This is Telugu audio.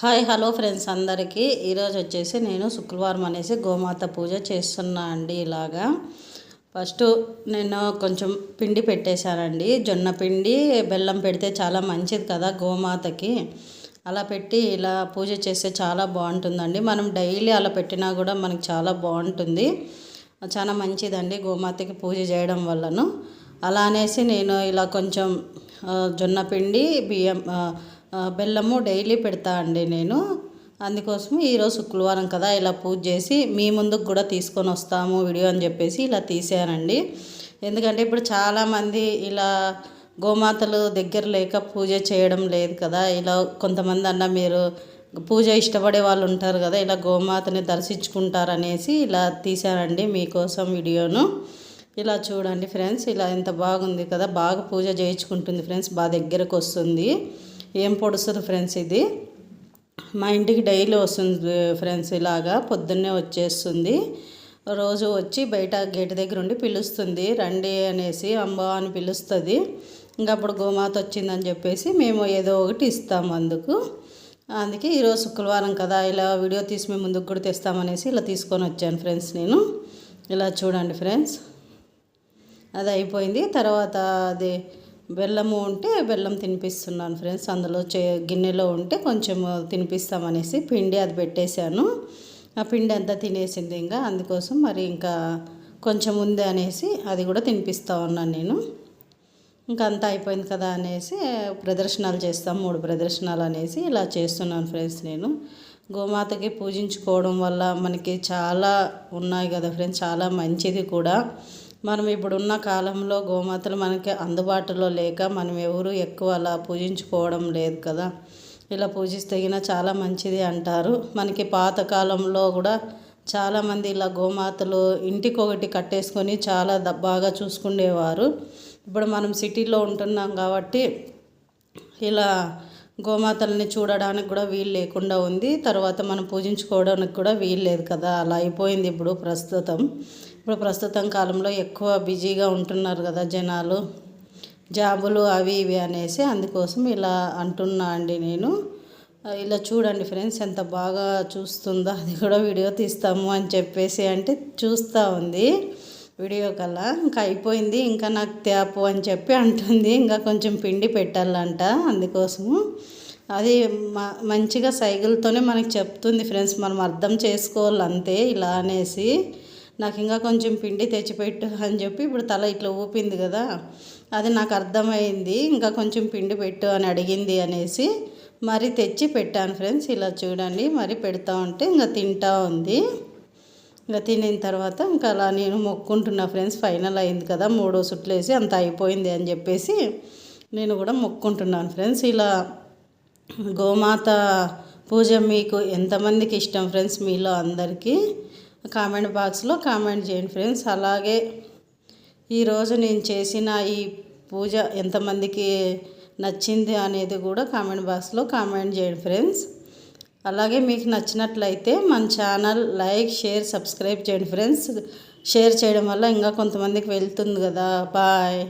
హాయ్ హలో ఫ్రెండ్స్ అందరికీ. ఈరోజు వచ్చేసి నేను శుక్రవారం అనేసి గోమాత పూజ చేస్తున్నా అండి ఇలాగా. ఫస్ట్ నేను కొంచెం పిండి పెట్టేశానండి. జొన్న పిండి బెల్లం పెడితే చాలా మంచిది కదా గోమాతకి. అలా పెట్టి ఇలా పూజ చేస్తే చాలా బాగుంటుందండి. మనం డైలీ అలా పెట్టినా కూడా మనకి చాలా బాగుంటుంది. చాలా మంచిదండి గోమాతకి పూజ చేయడం వల్లను. అలా అనేసి నేను ఇలా కొంచెం జొన్న పిండి బియ్యం బెల్లము డైలీ పెడతా అండి నేను. అందుకోసం ఈరోజు శుక్రవారం కదా ఇలా పూజ చేసి మీ ముందుకు కూడా తీసుకొని వస్తాము వీడియో అని చెప్పేసి ఇలా తీసానండి. ఎందుకంటే ఇప్పుడు చాలామంది ఇలా గోమాతలు దగ్గర లేక పూజ చేయడం లేదు కదా. ఇలా కొంతమంది అన్న మీరు పూజ ఇష్టపడే వాళ్ళు ఉంటారు కదా ఇలా గోమాతని దర్శించుకుంటారనేసి ఇలా తీశానండి మీకోసం వీడియోను. ఇలా చూడండి ఫ్రెండ్స్ ఇలా ఎంత బాగుంది కదా. బాగా పూజ చేయించుకుంటుంది ఫ్రెండ్స్ బాగా దగ్గరకు వస్తుంది. ఏం పొడుస్తుంది ఫ్రెండ్స్ ఇది? మా ఇంటికి డైలీ వస్తుంది ఫ్రెండ్స్ ఇలాగా పొద్దున్నే వచ్చేస్తుంది. రోజు వచ్చి బయట గేట్ దగ్గర ఉండి పిలుస్తుంది. రండి అనేసి అమ్మ అని పిలుస్తుంది. ఇంకా అప్పుడు గోమాత వచ్చిందని చెప్పేసి మేము ఏదో ఒకటి ఇస్తాము అందుకు. అందుకే ఈరోజు శుక్రవారం కదా ఇలా వీడియో తీసి మేము ముందుకు కూడా తెస్తామనేసి ఇలా తీసుకొని వచ్చాను ఫ్రెండ్స్ నేను. ఇలా చూడండి ఫ్రెండ్స్. అది అయిపోయింది. తర్వాత అది బెల్లము ఉంటే బెల్లం తినిపిస్తున్నాను ఫ్రెండ్స్. అందులో చే గిన్నెలో ఉంటే కొంచెం తినిపిస్తామనేసి పిండి అది పెట్టేశాను. ఆ పిండి అంతా తినేసింది ఇంకా. అందుకోసం మరి ఇంకా కొంచెం ఉంది అనేసి అది కూడా తినిపిస్తా ఉన్నాను నేను. ఇంకా అంతా అయిపోయింది కదా అనేసి ప్రదర్శనలు చేస్తాం. మూడు ప్రదర్శనలు అనేసి ఇలా చేస్తున్నాను ఫ్రెండ్స్ నేను. గోమాతకి పూజించుకోవడం వల్ల మనకి చాలా ఉన్నాయి కదా ఫ్రెండ్స్. చాలా మంచిది కూడా. మనం ఇప్పుడున్న కాలంలో గోమాతలు మనకి అందుబాటులో లేక మనం ఎవరు ఎక్కువ అలా పూజించుకోవడం లేదు కదా. ఇలా పూజిస్తే చాలా మంచిది అంటారు. మనకి పాతకాలంలో కూడా చాలామంది ఇలా గోమాతలు ఇంటికొకటి కట్టేసుకొని చాలా బాగా చూసుకునేవారు ఇప్పుడు మనం సిటీలో ఉంటున్నాం కాబట్టి ఇలా గోమాతల్ని చూడడానికి కూడా వీలు లేకుండా ఉంది. తర్వాత మనం పూజించుకోవడానికి కూడా వీలు లేదు కదా. అలా అయిపోయింది ఇప్పుడు ప్రస్తుతం. ఇప్పుడు ప్రస్తుతం కాలంలో ఎక్కువ బిజీగా ఉంటున్నారు కదా జనాలు. జాబులు అవి ఇవి అనేసి అందుకోసం ఇలా అంటున్నా అండి నేను. ఇలా చూడండి ఫ్రెండ్స్ ఎంత బాగా చూస్తుందో. అది కూడా వీడియో తీస్తాము అని చెప్పేసి అంటే చూస్తూ ఉంది. వీడియో కల్లా ఇంకా అయిపోయింది ఇంకా నాకు తేపు అని చెప్పి అంటుంది. ఇంకా కొంచెం పిండి పెట్టాలంట అందుకోసము. అది మంచిగా సైకిల్తోనే మనకి చెప్తుంది ఫ్రెండ్స్. మనం అర్థం చేసుకోవాలి అంతే ఇలా అనేసి. నాకు ఇంకా కొంచెం పిండి తెచ్చిపెట్టు అని చెప్పి ఇప్పుడు తల ఇట్లా ఊపింది కదా అది నాకు అర్థమైంది. ఇంకా కొంచెం పిండి పెట్టు అని అడిగింది అనేసి మరి తెచ్చి పెట్టాను ఫ్రెండ్స్. ఇలా చూడండి మరి పెడతా ఉంటే ఇంకా తింటా ఉంది. ఇంకా తినిన తర్వాత ఇంకా అలా నేను మొక్కుంటున్నా ఫ్రెండ్స్. ఫైనల్ అయింది కదా మూడో సుట్లు వేసి అంత అయిపోయింది అని చెప్పేసి నేను కూడా మొక్కుంటున్నాను ఫ్రెండ్స్. ఇలా గోమాత పూజ మీకు ఎంతమందికి ఇష్టం ఫ్రెండ్స్? మీలో అందరికీ కామెంట్ బాక్స్లో కామెంట్ చేయండి ఫ్రెండ్స్. అలాగే ఈరోజు నేను చేసిన ఈ పూజ ఎంతమందికి నచ్చింది అనేది కూడా కామెంట్ బాక్స్లో కామెంట్ చేయండి ఫ్రెండ్స్. అలాగే మీకు నచ్చినట్లయితే మన ఛానల్ లైక్ షేర్ సబ్స్క్రైబ్ చేయండి ఫ్రెండ్స్. షేర్ చేయడం వల్ల ఇంకా కొంతమందికి వెళ్తుంది కదా. బాయ్.